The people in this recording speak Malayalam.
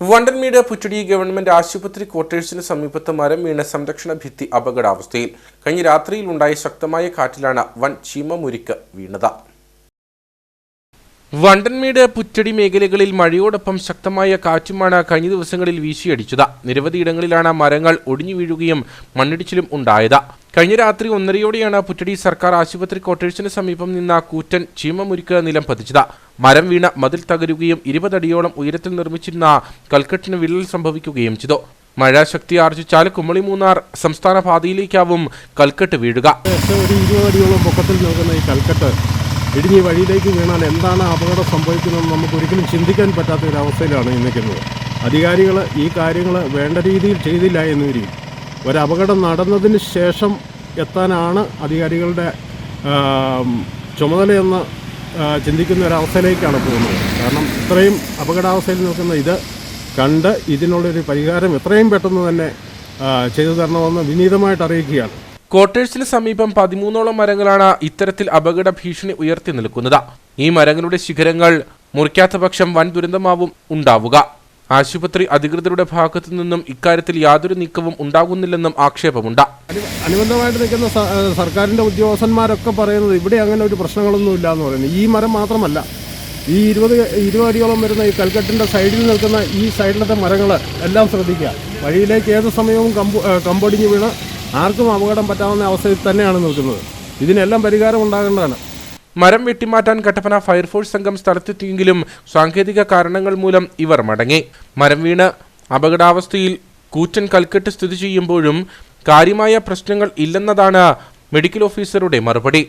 വണ്ടൻമേട് പുറ്റടി ഗവൺമെന്റ് ആശുപത്രി ക്വാർട്ടേഴ്സിന് സമീപത്ത് മരം വീണ സംരക്ഷണ ഭിത്തി അപകടാവസ്ഥയിൽ കഴിഞ്ഞ രാത്രിയിൽ ഉണ്ടായ ശക്തമായ കാറ്റിലാണ് വൻ ചീമമുരിക്ക് വീണത്. വണ്ടൻമേട് പുറ്റടി മേഖലകളിൽ മഴയോടൊപ്പം ശക്തമായ കാറ്റുമാണ് കഴിഞ്ഞ ദിവസങ്ങളിൽ വീശിയടിച്ചത്. നിരവധിയിടങ്ങളിലാണ് മരങ്ങൾ ഒടിഞ്ഞു വീഴുകയും മണ്ണിടിച്ചിലും ഉണ്ടായത്. കഴിഞ്ഞ രാത്രി ഒന്നരയോടെയാണ് പുറ്റടി സർക്കാർ ആശുപത്രി ക്വാർട്ടേഴ്സിന് സമീപം നിന്ന കൂറ്റൻ ചീമമുരുക്ക് നിലം പതിച്ചത്. മരം വീണ മതിൽ തകരുകയും ഇരുപതടിയോളം ഉയരത്തിൽ നിർമ്മിച്ചിരുന്ന കൽക്കെട്ടിന് വിള്ളൽ സംഭവിക്കുകയും ചെയ്തു. മഴ ശക്തി ആർജിച്ചാൽ കുമളി മൂന്നാർ സംസ്ഥാന പാതയിലേക്കാവും കൽക്കെട്ട് വീഴുക. ഒരു വഴിയിലേക്ക് വീണാൽ എന്താണ് അപകടം സംഭവിക്കുന്നതെന്ന് നമുക്ക് ഒരിക്കലും ചിന്തിക്കാൻ പറ്റാത്ത ഒരു അവസ്ഥയിലാണ് നിൽക്കുന്നത് അധികാരികൾ ഈ കാര്യങ്ങൾ വേണ്ട രീതിയിൽ ചെയ്തില്ല എന്ന് വരും ഒരു അപകടം നടന്നതിന് ശേഷം എത്താനാണ് അധികാരികളുടെ ചുമതലയെന്ന് ചിന്തിക്കുന്ന ഒരവസ്ഥയിലേക്കാണ് പോകുന്നത്. കാരണം ഇത്രയും അപകടാവസ്ഥയിൽ നിൽക്കുന്ന ഇത് കണ്ട് ഇതിനുള്ളൊരു പരിഹാരം എത്രയും പെട്ടെന്ന് തന്നെ ചെയ്തു തരണമെന്ന് വിനീതമായിട്ട് അറിയിക്കുകയാണ്. ക്വാർട്ടേഴ്സിന് സമീപം പതിമൂന്നോളം മരങ്ങളാണ് ഇത്തരത്തിൽ അപകട ഭീഷണി ഉയർത്തി നിൽക്കുന്നത്. ഈ മരങ്ങളുടെ ശിഖരങ്ങൾ മുറിക്കാത്ത പക്ഷം വൻ ദുരന്തമാവും ഉണ്ടാവുക. ആശുപത്രി അധികൃതരുടെ ഭാഗത്തു നിന്നും ഇക്കാര്യത്തിൽ യാതൊരു നീക്കവും ഉണ്ടാകുന്നില്ലെന്നും ആക്ഷേപമുണ്ട്. അനു- അനുബന്ധമായിട്ട് നിൽക്കുന്ന സർക്കാരിന്റെ ഉദ്യോഗസ്ഥന്മാരൊക്കെ പറയുന്നത് ഇവിടെ അങ്ങനെ ഒരു പ്രശ്നങ്ങളൊന്നും ഇല്ല എന്ന് പറയുന്നത്. ഈ മരം മാത്രമല്ല. ഈ ഇരുപത് ഇരുപത് അടിയോളം വരുന്ന ഈ കൽക്കെട്ടിന്റെ സൈഡിൽ നിൽക്കുന്ന ഈ സൈഡിലത്തെ മരങ്ങൾ എല്ലാം ശ്രദ്ധിക്കുക. വഴിയിലേക്ക് ഏത് സമയവും കമ്പ് കമ്പൊടിഞ്ഞ് വീണ് ആർക്കും അപകടം പറ്റാവുന്ന അവസ്ഥയിൽ തന്നെയാണ് നിൽക്കുന്നത്. ഇതിനെല്ലാം പരിഹാരം ഉണ്ടാകേണ്ടതാണ്. മരം വെട്ടിമാറ്റാൻ കട്ടപ്പന ഫയർഫോഴ്സ് സംഘം സ്ഥലത്തെത്തിയെങ്കിലും സാങ്കേതിക കാരണങ്ങൾ മൂലം ഇവർ മടങ്ങി. മരം വീണ് അപകടാവസ്ഥയിൽ കൂറ്റൻ കൽക്കെട്ട് സ്ഥിതി ചെയ്യുമ്പോഴും കാര്യമായ പ്രശ്നങ്ങൾ ഇല്ലെന്നതാണ് മെഡിക്കൽ ഓഫീസറുടെ മറുപടി.